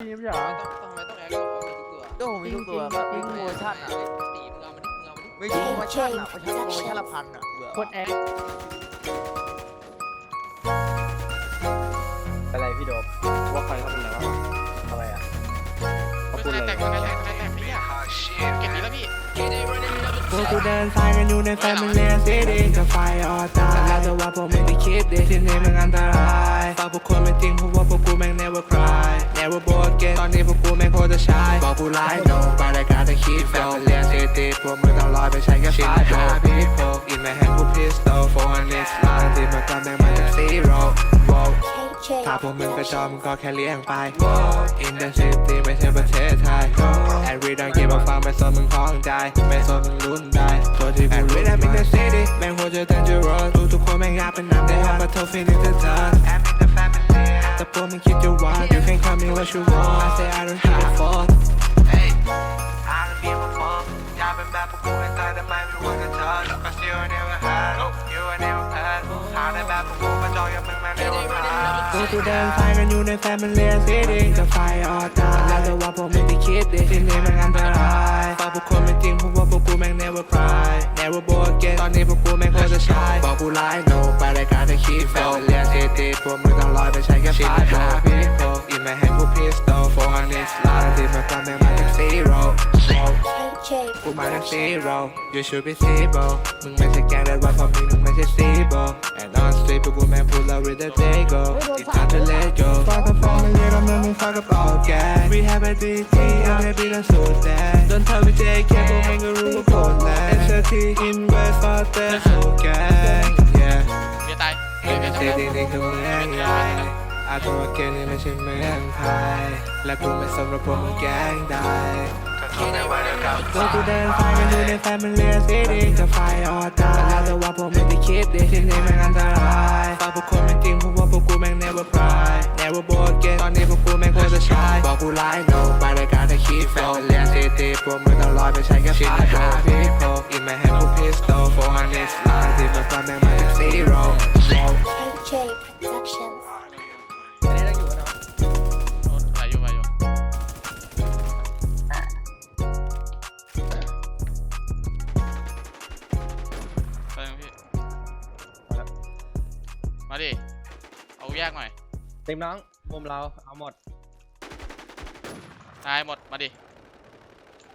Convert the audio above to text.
ทีมอย่าเหรอต้องทำไมต้องแอคต้องมีทุกตัวก็ผมมีทุกตัวก็มีโปรโมชั่นอะตีมึงเอามาดิมึงเอามาดิไม่ใช่โปรโมชั่นอะโปรโมชั่นโปรโมชั่นละพันอะเบื่อโคตรแอคอะไรพี่โดบว่าใครเขาเป็นอะไรวะทำไมอะเขาพูดไม่อะไรใช่แต่งไม่ใช่แต่งไม่ใช่แต่งไม่อยากเก็บนี้แล้วพี่พวกกูเดินสายกันอยู่ในแฟมิเลียซิตี้จะไฟออตายแล้วแต่ว่าพวกไม่ได้คิดดิที่นี่มันอันตรายฝากพวกคนไม่จริงเพราะว่าพวกกูแม่ง never cry never b o r again ตอนนี้พวกกูแม่งโคตรจะชายบอกกูไลน์ no บาร์การจะคิด familiar city พวกมึงต้องลอยไปใช้กับชินหา people in my hand กู pistol for a next line ที่มากันแม่งมาจาก zero Whoa ถ้าพวกมึงกระจอกมึงก็แค่เลี้ยงไป In the city ไม่ใช่ประเทศไทย And we don't give a fuck ไม่สนมึงคล้องใจไม่สนมึงลุ้นได้ตัวที่กูรู้ I'm in the city แม่งโคตรจะ dangerous ทุกทุกๆคนแม่งอยากเป็นน้ำได้ห้ามมาโทษ feeling the touch I'm in the family แต่พว กมึงคิดจะว่า You can call me what you want I say I don't give a fuck Hey I don't give a fuck อยากเป็นแบบพวกกูให้ตายแต่ไม่รู้ว่าจะเจอ Cause you never had You never had หาได้แบบพวกกูมาจอยกับมึงแม่ง never had พวกกูเดินสายกันอยู่ใน family city จะไฟออตายแล้วแต่ายบอกกูไลน์ no ไปรายการจะคิด family city พวกมึงต้องลอยไปใช้กับชินหา people in my hand กู pistol for a next line ที่มากันแม่งมาจาก zero กูมาจาก zero you should be zero มึงไม่ใช่แกงแต่ว่าพอมีมึงไม่ใช่ zero and on street พวกกูแม่ง pull up with the day go it's time to let go fuck up family แล้วมึงมึง fuck up all gang we have a DT เอาให้พี่ละสุดแดงโดนเธอไป JK พวกมึงก็รู้ว่าโคตรแรง SRT invest for the whole gang เห็นเป็นเซตนี่คือเมืองใหญ่อาตัวเกนี่ไม่ใช่เมืองไทย และกูไม่สนว่าพวกมึงแก้งได้ตัวกูเดินสายกันอยู่ใน family city จะไฟออตายแล้วแต่ว่าพวกไม่ได้คิดดิที่นี่มันอันตรายฝากพวกคนไม่จริงเพราะว่าพวกกูแม่ง never cry never b o r again ตอนนี้พวกกูแม่งโคตรจะชายบอกกูไลน์ no ไปรายการจะคิด family city พวกมึงต้องลอยไปใช้กับชินหา people in my hand กู pistol for a next line พี่มาดิ เอาแยกหน่อย เต็มน้องมุมเราเอาหมด ตายหมด มาดิ